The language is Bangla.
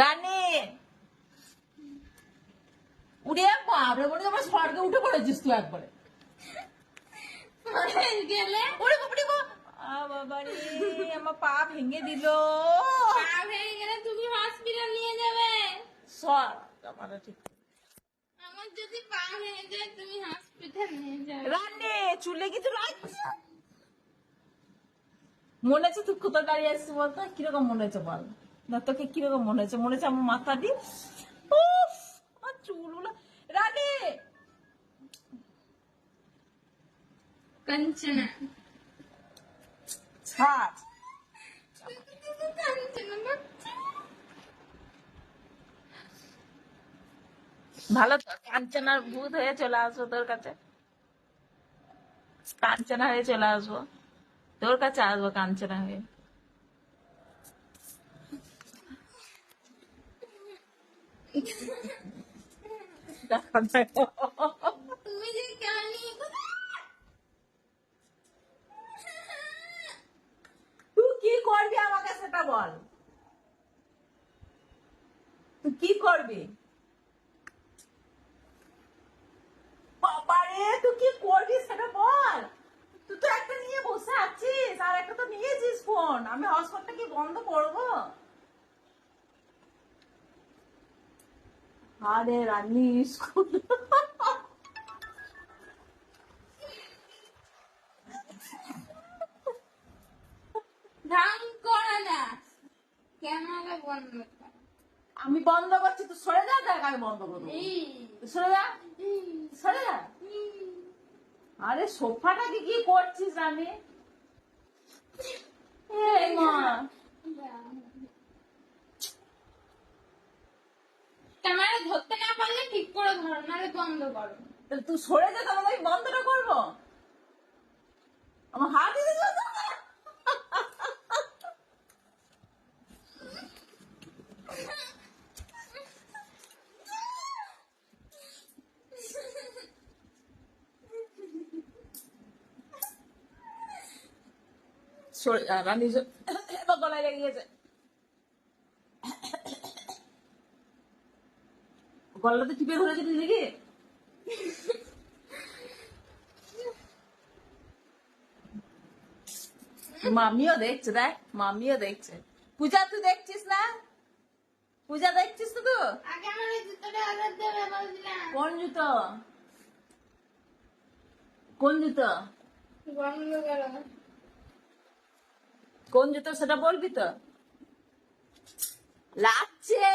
রানী। উড়ে বাপরে মনে হচ্ছে আমার স্বর্গে উঠে পড়েছিস তুই একবারে। গেলে? ওরে বাপরে গো। আ বাবা রে আমার পা ভেঙে দিল। পা ভেঙে গেলে তুমি হসপিটাল নিয়ে যাবে। সর আমার ঠিক আমার যদি পা ভেঙে যায় তুমি হসপিটাল নিয়ে যাবে। রান্নে চুলে কিছু লাগছে? মনে হচ্ছে তুই কোথাও দাঁড়িয়ে আসছিস বলতো? কীরকম মনে হচ্ছে বল? না তোকে কীরকম মনে হচ্ছে মনে হচ্ছে আমার মাথা দি উফ, আমার চুলগুলো। রানী কাঞ্চনা। ছাড়। ভালো তো কাঞ্চনার ভূত হয়ে চলে আসব তোর কাছে। কাঞ্চনা হয়ে চলে আসব। তোর কাছে আসব কাঞ্চনা হয়ে দেখা যাক। তুমি যে কানি তুই কি করবি আমাকে সেটা বল তুই কি করবি তুই কি করবি সেটা বল তুই তো একটা নিয়ে বসে আছিস, আর একটা তো নিয়েছিস ফোন আমি হটস্পটটা কি বন্ধ করব? ক্যামেরা বন্ধ কর আমি বন্ধ করছি তুই সরে যা দেখ আমি বন্ধ করব। সরে যা। সরে যা। আরে সোফাটাকে কি করছিস এই মা ক্যামেরা ধরতে না পারলে ঠিক করে বন্ধ করো। তাহলে তুই সরে যা, তাহলে আমি বন্ধটা করব। আমার হাত দিতে সরে রানী গলায় লেগে গেছে। গলাটা টিপে ধরেছে দিদি মামিও দেখছে দেখ মামিও দেখছে। পূজা তুই দেখছিস না? পূজা দেখছিস তো তুই? কোন জুতো? কোন জুতো? কোন জুতো সেটা বলবি তো? লাগছে!